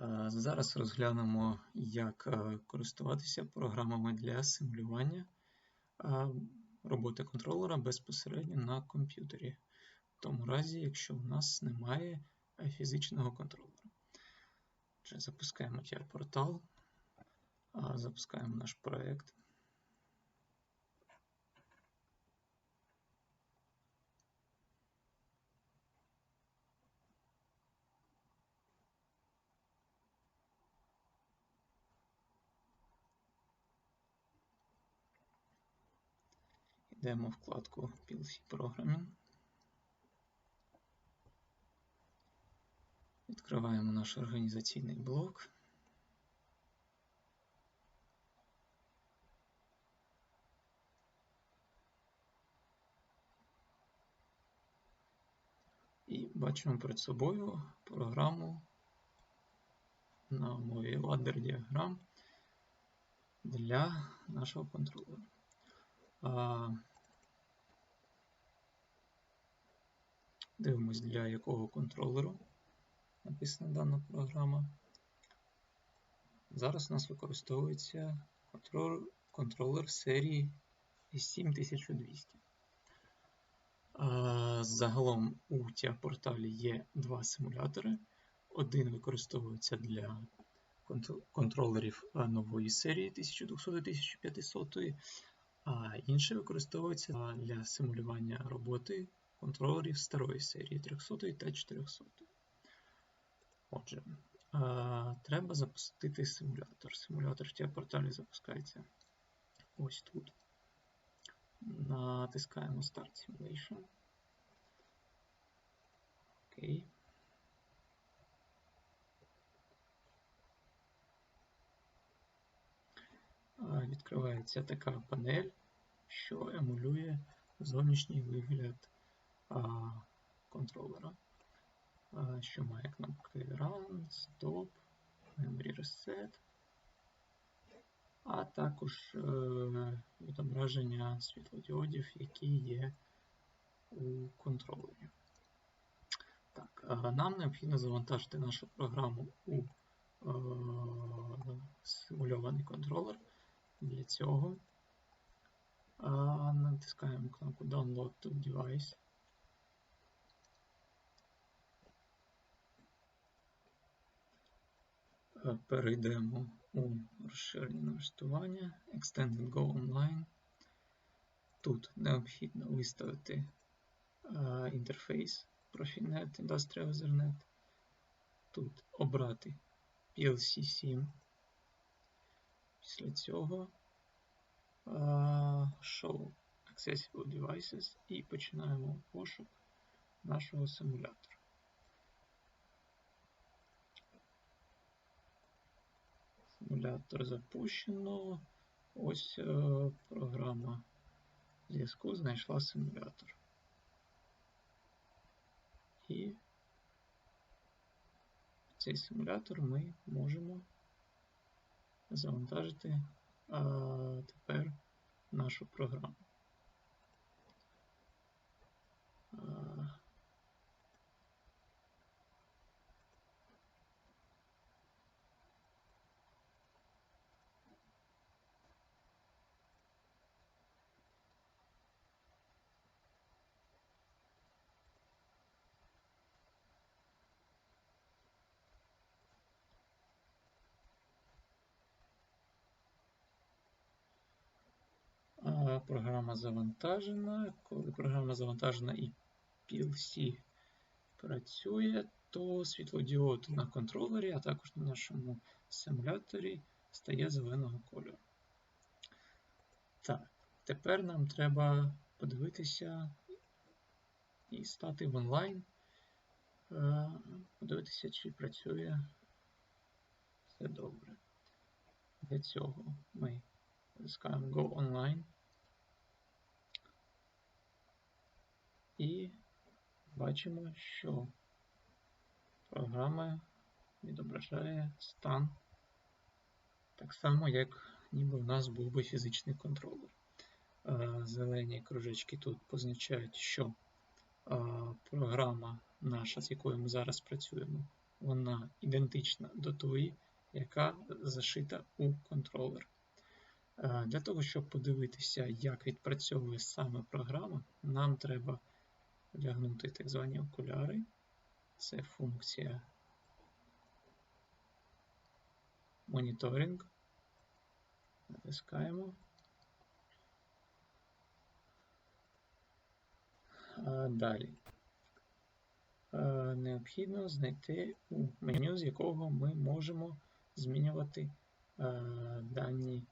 Е, Зараз розглянемо, як е, користуватися програмами для симулювання е, роботи контролера безпосередньо на комп'ютері, в тому разі, якщо у нас немає фізичного контролера. Запускаємо TR-портал, запускаємо наш проєкт. Йдемо вкладку PLC Programming. Відкриваємо наш організаційний блок. І бачимо перед собою програму на мові ladder діаграм для нашого контролера. Дивимось, для якого контролеру написана дана програма. Зараз у нас використовується контролер, контролер серії S7200. Загалом у TIA порталі є два симулятори. Один використовується для контролерів нової серії 1200-1500, а інший використовується для симулювання роботи контролерів старої серії 300 та 400. Отже, треба запустити симулятор. Симулятор в порталі запускається ось тут. Натискаємо Start Simulation. Окей. Відкривається така панель, що емулює зовнішній вигляд контролера, що має кнопки Run, Stop, Memory Reset, а також е, відображення світлодіодів, які є у контролері. Так, Нам необхідно завантажити нашу програму у е, симульований контролер. Для цього натискаємо кнопку Download to Device. Перейдемо у розширені налаштування Extended Go Online. Тут необхідно виставити інтерфейс Profinet Industrial Ethernet. Тут обрати PLC 7. Після цього uh, Show Accessible Devices і починаємо пошук нашого симулятора. Симулятор запущено. Ось uh, програма зв'язку знайшла симулятор. І цей симулятор ми можемо завантажити а, тепер нашу програму. А, Програма завантажена. Коли програма завантажена і PLC працює, то світлодіод на контролері, а також на нашому симуляторі стає зеленого кольору. Так, тепер нам треба подивитися і стати в онлайн, подивитися, чи працює все добре. Для цього ми натискаємо Go Online. І бачимо, що програма відображає стан так само, як ніби у нас був би фізичний контролер. Зелені кружечки тут позначають, що програма наша, з якою ми зараз працюємо, вона ідентична до тої, яка зашита у контролер. Е, для того, щоб подивитися, як відпрацьовує саме програма, нам треба вдягнути так звані окуляри. Це функція моніторинг. Натискаємо. Далі. Необхідно знайти у меню, з якого ми можемо змінювати дані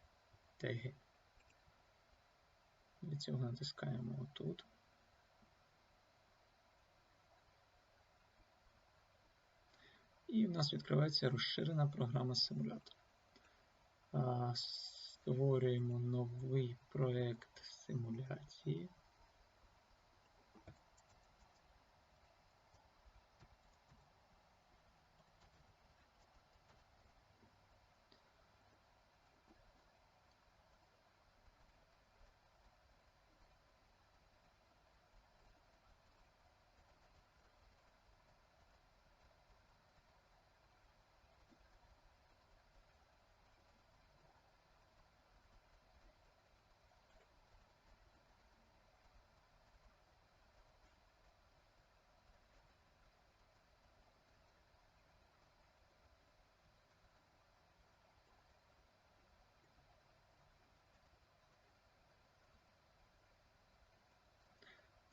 теги. Для цього натискаємо отут. І в нас відкривається розширена програма симулятора. Створюємо новий проєкт симуляції.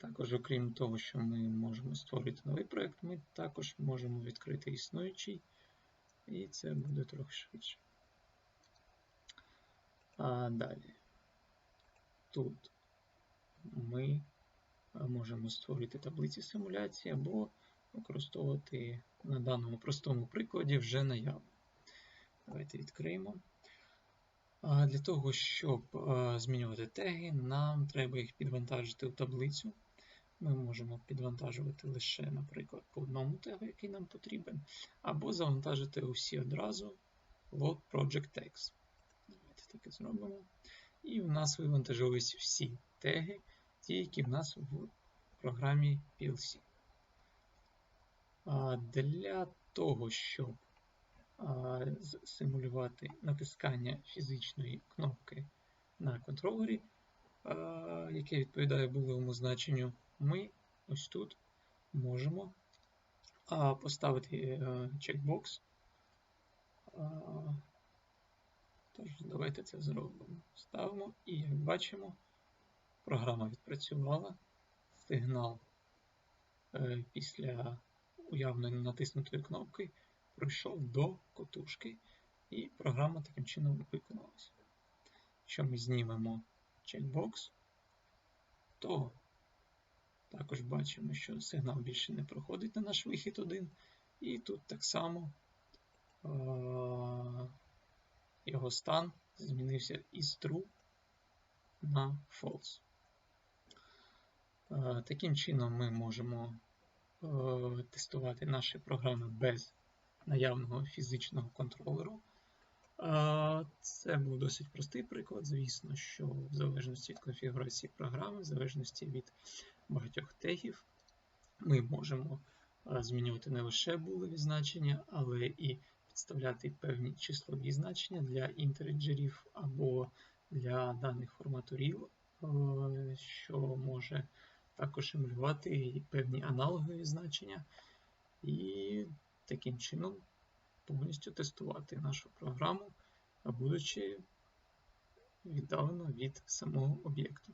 Також, окрім того, що ми можемо створити новий проєкт, ми також можемо відкрити існуючий, і це буде трохи швидше. А далі. Тут ми можемо створити таблиці симуляції або використовувати на даному простому прикладі вже наявно. Давайте відкриємо. Для того, щоб змінювати теги, нам треба їх підвантажити у таблицю. Ми можемо підвантажувати лише, наприклад, по одному тегу, який нам потрібен, або завантажити усі одразу load project tags. Давайте таке зробимо. І в нас вивантажились всі теги, ті, які в нас в програмі PLC. Для того, щоб симулювати натискання фізичної кнопки на контролері, яке відповідає булевому значенню ми ось тут можемо поставити е, чекбокс. Тож, давайте це зробимо. Ставимо і, як бачимо, програма відпрацювала. Сигнал е, після уявної натиснутої кнопки пройшов до котушки, і програма таким чином виконалася. Якщо ми знімемо чекбокс, то також бачимо, що сигнал більше не проходить на наш вихід 1. І тут так само його стан змінився із true на false. Таким чином ми можемо тестувати наші програми без наявного фізичного контролеру. Це був досить простий приклад, звісно, що в залежності від конфігурації програми, в залежності від багатьох тегів, ми можемо змінювати не лише булеві значення, але і підставляти певні числові значення для інтереджерів або для даних формату RIL, що може також емулювати певні аналогові значення, і таким чином повністю тестувати нашу програму, будучи віддалено від самого об'єкту.